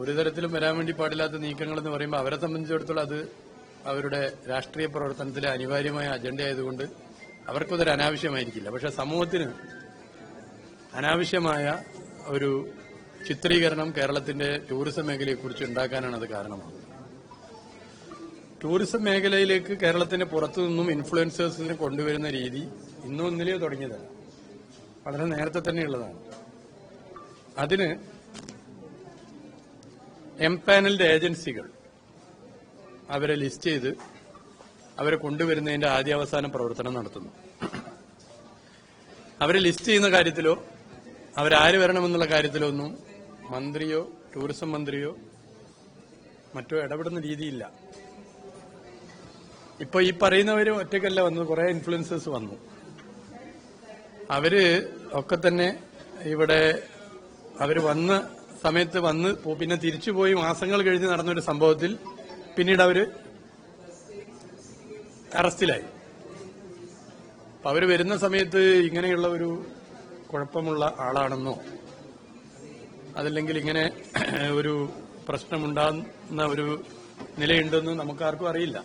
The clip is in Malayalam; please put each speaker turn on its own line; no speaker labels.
ഒരു തരത്തിലും വരാൻ വേണ്ടി പാടില്ലാത്ത നീക്കങ്ങൾ എന്ന് പറയുമ്പോൾ അവരെ സംബന്ധിച്ചിടത്തോളം അത് അവരുടെ രാഷ്ട്രീയ പ്രവർത്തനത്തിലെ അനിവാര്യമായ അജണ്ട ആയതുകൊണ്ട് അവർക്കതൊരു അനാവശ്യമായിരിക്കില്ല. പക്ഷെ സമൂഹത്തിന് അനാവശ്യമായ ഒരു ചിത്രീകരണം കേരളത്തിന്റെ ടൂറിസം മേഖലയെക്കുറിച്ച് ഉണ്ടാക്കാനാണ് അത് കാരണമാകുന്നത് ടൂറിസം മേഖലയിലേക്ക് കേരളത്തിന്റെ പുറത്തു നിന്നും ഇൻഫ്ലുവൻസേഴ്സിനെ കൊണ്ടുവരുന്ന രീതി ഇന്നും ഇന്നലെയോ തുടങ്ങിയതല്ല. വളരെ നേരത്തെ തന്നെയുള്ളതാണ് അതിന് എം പാനലിന്റെ ഏജൻസികൾ അവരെ ലിസ്റ്റ് ചെയ്ത് അവരെ കൊണ്ടുവരുന്നതിന്റെ ആദ്യാവസാന പ്രവർത്തനം നടത്തുന്നു. അവരെ ലിസ്റ്റ് ചെയ്യുന്ന കാര്യത്തിലോ അവരാര് വരണമെന്നുള്ള കാര്യത്തിലോ ഒന്നും മന്ത്രിയോ ടൂറിസം മന്ത്രിയോ മറ്റോ ഇടപെടുന്ന രീതിയില്ല. ഇപ്പൊ ഈ പറയുന്നവര് ഒറ്റയ്ക്കല്ല വന്നു കുറെ ഇൻഫ്ലുവൻസേഴ്സ് വന്നു. അവർ ഒക്കെ തന്നെ ഇവിടെ അവർ വന്ന സമയത്ത് വന്ന് പിന്നെ തിരിച്ചുപോയി മാസങ്ങൾ കഴിഞ്ഞ് നടന്നൊരു സംഭവത്തിൽ പിന്നീട് അവർ അറസ്റ്റിലായി. അപ്പൊ അവർ വരുന്ന സമയത്ത് ഇങ്ങനെയുള്ള ഒരു കുഴപ്പമുള്ള ആളാണെന്നോ അതല്ലെങ്കിൽ ഇങ്ങനെ ഒരു പ്രശ്നമുണ്ടാകുന്ന ഒരു നിലയുണ്ടെന്ന് നമുക്കാർക്കും അറിയില്ല.